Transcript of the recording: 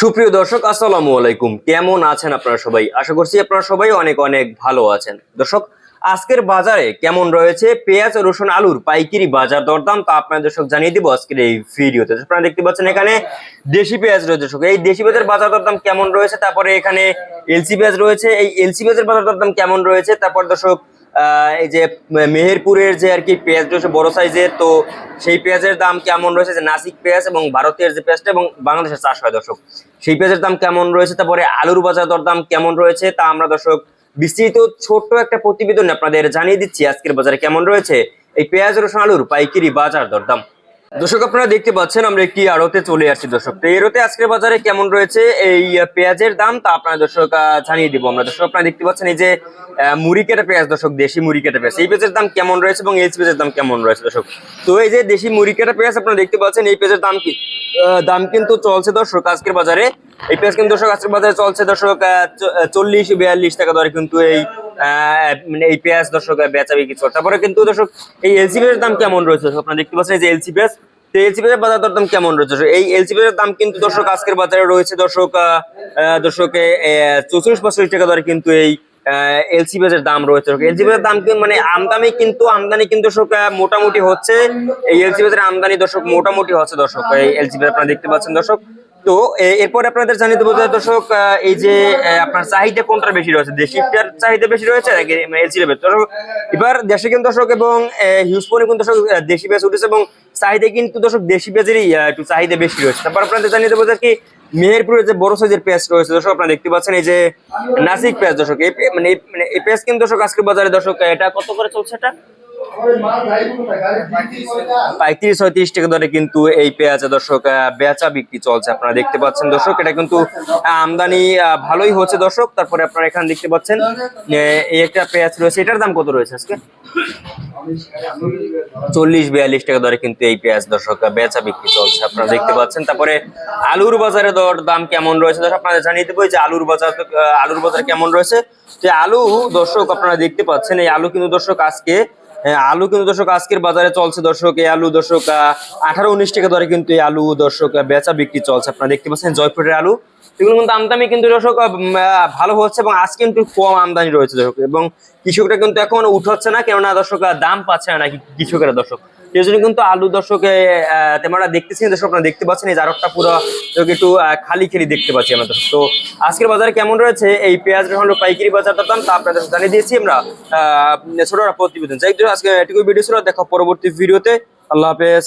সুপ্রিয় দর্শক, আসসালামু আলাইকুম। কেমন আছেন আপনারা সবাই? আশা করছি আপনারা সবাই অনেক অনেক ভালো আছেন। দর্শক, আজকের বাজারে কেমন রয়েছে? পেঁয়াজ, রসুন, আলুর পাইকারি বাজার দরদাম তা আপনাদের দর্শক জানিয়ে দিব আজকের এই ভিডিওতে। আপনারা দেখতে পাচ্ছেন এখানে দেশি পেঁয়াজ রয়েছে। দর্শক, এই দেশি পেঁয়াজের বাজার দরদাম কেমন রয়েছে? তারপরে এখানে এলসি পেঁয়াজ রয়েছে। এই এলসি পেঁয়াজের বাজার দরদাম কেমন রয়েছে? তারপর দর্শক এই যে মেহেরপুরের যে আর কি পেঁয়াজ রয়েছে বড় সাইজের, তো সেই পেঁয়াজের দাম কেমন রয়েছে? যে নাসিক পেঁয়াজ এবং ভারতের যে পেঁয়াজটা এবং বাংলাদেশের চাষ হয়, দর্শক। সেই পেঁয়াজের দাম কেমন রয়েছে? তারপরে আলুর বাজার দর দাম কেমন রয়েছে? তা আমরা, দর্শক বিস্তৃত ছোট্ট একটা প্রতিবেদন আপনাদের জানিয়ে দিচ্ছি। আজকের বাজারে কেমন রয়েছে? এই পেঁয়াজ, রসুন, আলুর পাইকারি বাজার দরদাম দর্শক, আপনারা দেখতে পাচ্ছেন, আমরা একটি আড়তে চলে আসছি, দর্শক। তো এরতে আজকের বাজারে কেমন রয়েছে? এই পেঁয়াজের দাম, তা আপনারা দর্শক জানিয়ে দিব আমরা। দর্শক, আপনারা দেখতে পাচ্ছেন, এই যে মুড়ি কেটে পেঁয়াজ, দর্শক, দেশি মুড়ি কেটে পেঁয়াজ। এই পেঁয়াজের দাম কেমন রয়েছে এবং এই পেঁয়াজের দাম কেমন রয়েছে, দর্শক? তো এই যে দেশি মুড়ি কেটে পেঁয়াজ, আপনারা দেখতে পাচ্ছেন, এই পেঁয়াজের দাম কি? দাম কিন্তু চলছে দর্শক আজকের বাজারে এই পেঁয়াজ কিন্তু দর্শক আজকের বাজারে চলছে দর্শক চল্লিশ বিয়াল্লিশ টাকা দরে কিন্তু এই মানে এই পেঁয়াজ দর্শক বেচা বিক্রি চলছে তারপরে কিন্তু দর্শক, এই এলসি পেঁয়াজের দাম কেমন রয়েছে? আপনারা দেখতে পাচ্ছেন যে এলসি পেঁয়াজ এলসি পেঁয়াজের বাজার কেমন রয়েছে? এই এলসি পেঁয়াজের দাম কিন্তু দর্শক আজকের বাজারে রয়েছে দর্শক দর্শক চৌচল্লিশ পঁয়তাল্লিশ টাকা দরে কিন্তু এই এলসি পেঁয়াজের দাম রয়েছে। এলসি পেঁয়াজের দাম কিন্তু মানে আমদানি কিন্তু আমদানি কিন্তু দর্শক মোটামুটি হচ্ছে এই এলসি পেঁয়াজের আমদানি দর্শক মোটামুটি হচ্ছে দর্শক এই এলসি পেঁয়াজ আপনারা দেখতে পাচ্ছেন দর্শক। তো এরপর আপনাদের জানিয়ে দেবো দর্শক এই যে আপনার চাহিদা কোনটা বেশি রয়েছে? দেশিটার চাহিদা বেশি রয়েছে নাকি এলসি লেভেল দর্শক এবার দেশে কিন্তু দর্শক এবং হিউজ পরিমাণে দর্শক দেশি পেঁয়াজ উঠেছে এবং চাহিদা কিন্তু দর্শক দেশি পেঁয়াজেরই একটু চাহিদা বেশি রয়েছে। তারপর আপনাদের জানিয়ে দেবো যে কি মেহেরপুরের যে বড় সাইজের পেঁয়াজ রয়েছে, দর্শক আপনারা দেখতে পাচ্ছেন এই যে নাসিক পেঁয়াজ, দর্শক। এই মানে এই- মানে এই পেঁয়াজ কিন্তু দর্শক আজকের বাজারে দর্শক, এটা কত করে চলছে এটা? পঁয়ত্রিশ, ছয়ত্রিশ টাকা দরে কিন্তু এই পেঁয়াজের দর্শক বেচা বিক্রি চলছে আপনারা দেখতে পাচ্ছেন। দর্শক, এটা কিন্তু আমদানি ভালোই হচ্ছে দর্শক। তারপরে আপনারা এখানে দেখতে পাচ্ছেন এই একটা পেঁয়াজ রয়েছে। এটার দাম কত রয়েছে আজকে? চল্লিশ, বিয়াল্লিশ টাকা দরে কিন্তু এই পেঁয়াজ দর্শক বেচা বিক্রি চলছে। আপনারা দেখতে পাচ্ছেন। তারপরে আলুর বাজারে দর দাম কেমন রয়েছে? দর্শক, আপনাদের জানিয়ে দেবো যে আলুর বাজার আলুর বাজার কেমন রয়েছে? যে আলু দর্শক, আপনারা দেখতে পাচ্ছেন, এই আলু কিন্তু দর্শক আজকে হ্যাঁ, আলু কিন্তু দর্শক আজকের বাজারে চলছে দর্শক। এই আলু দর্শক আঠারো উনিশ টাকা দরে কিন্তু এই আলু দর্শক বেচা বিক্রি চলছে। আপনারা দেখতে পাচ্ছেন জয়পুরের আলু। এগুলো কিন্তু আমদানি কিন্তু দর্শক ভালো হচ্ছে এবং আজকে কিন্তু কম আমদানি রয়েছে দর্শক। এবং কৃষকরা কিন্তু এখন উঠাচ্ছে না কেননা দর্শক দাম পাচ্ছে না কৃষকেরা দর্শক? জন্য কিন্তু আলু দর্শকে তেমনটা দেখতেছেন দর্শক আপনারা দেখতে পাচ্ছেন এই জারকটা পুরো একটু খালি খালি দেখতে পাচ্ছি আমরা দর্শক। তো আজকের বাজারে কেমন রয়েছে? এই পেঁয়াজ রসুন পাইকারি বাজার দাম তা আপনাদের জানিয়ে দিয়েছি আমরা আহ, ছোট প্রতিবেদন। যাই আজকে এটুকু ভিডিও ছিল দেখা পরবর্তী ভিডিওতে আল্লাহ হাফেজ।